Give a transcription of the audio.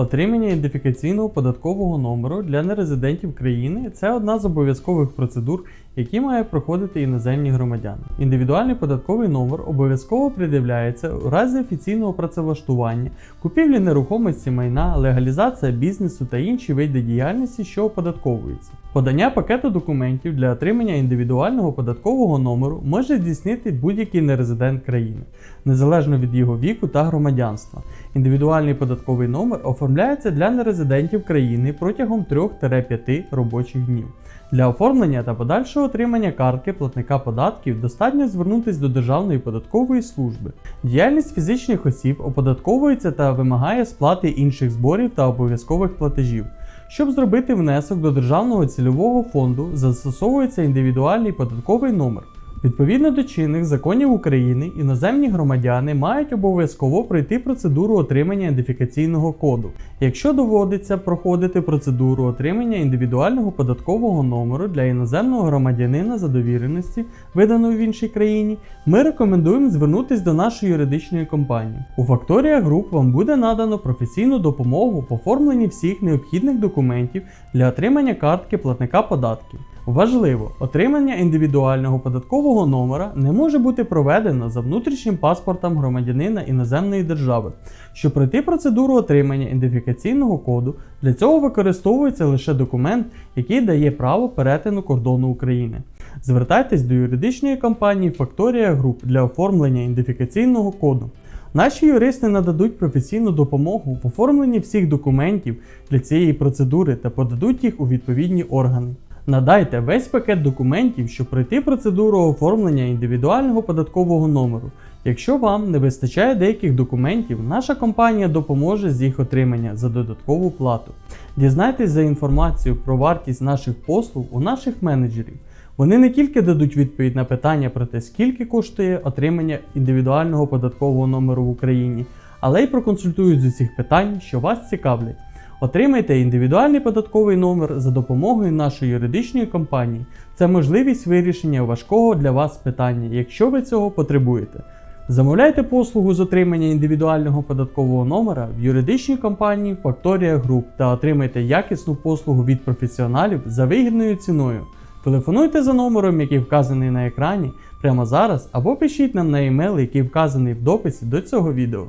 Отримання ідентифікаційного податкового номеру для нерезидентів країни це одна з обов'язкових процедур, які має проходити іноземні громадяни. Індивідуальний податковий номер обов'язково придивляється у разі офіційного працевлаштування, купівлі нерухомості майна, легалізація бізнесу та інші види діяльності, що оподатковуються. Подання пакету документів для отримання індивідуального податкового номеру може здійснити будь-який нерезидент країни, незалежно від його віку та громадянства. Індивідуальний податковий номер оформляється для нерезидентів країни протягом 3-5 робочих днів. Для оформлення та подальшого отримання картки платника податків достатньо звернутися до Державної податкової служби. Діяльність фізичних осіб оподатковується та вимагає сплати інших зборів та обов'язкових платежів. Щоб зробити внесок до Державного цільового фонду, застосовується індивідуальний податковий номер. Відповідно до чинних законів України, іноземні громадяни мають обов'язково пройти процедуру отримання ідентифікаційного коду. Якщо доводиться проходити процедуру отримання індивідуального податкового номеру для іноземного громадянина за довіреності, виданої в іншій країні, ми рекомендуємо звернутися до нашої юридичної компанії. У Factoria Group вам буде надано професійну допомогу в оформленні всіх необхідних документів для отримання картки платника податків. Важливо, отримання індивідуального податкового номера не може бути проведено за внутрішнім паспортом громадянина іноземної держави. Щоб пройти процедуру отримання ідентифікаційного коду, для цього використовується лише документ, який дає право перетину кордону України. Звертайтесь до юридичної компанії Factoria Group для оформлення ідентифікаційного коду. Наші юристи нададуть професійну допомогу в оформленні всіх документів для цієї процедури та подадуть їх у відповідні органи. Надайте весь пакет документів, щоб пройти процедуру оформлення індивідуального податкового номеру. Якщо вам не вистачає деяких документів, наша компанія допоможе з їх отримання за додаткову плату. Дізнайтесь за інформацію про вартість наших послуг у наших менеджерів. Вони не тільки дадуть відповідь на питання про те, скільки коштує отримання індивідуального податкового номеру в Україні, але й проконсультують з усіх питань, що вас цікавлять. Отримайте індивідуальний податковий номер за допомогою нашої юридичної компанії. Це можливість вирішення важкого для вас питання, якщо ви цього потребуєте. Замовляйте послугу з отримання індивідуального податкового номера в юридичній компанії Factoria Group та отримайте якісну послугу від професіоналів за вигідною ціною. Телефонуйте за номером, який вказаний на екрані прямо зараз, або пишіть нам на емейл, який вказаний в дописі до цього відео.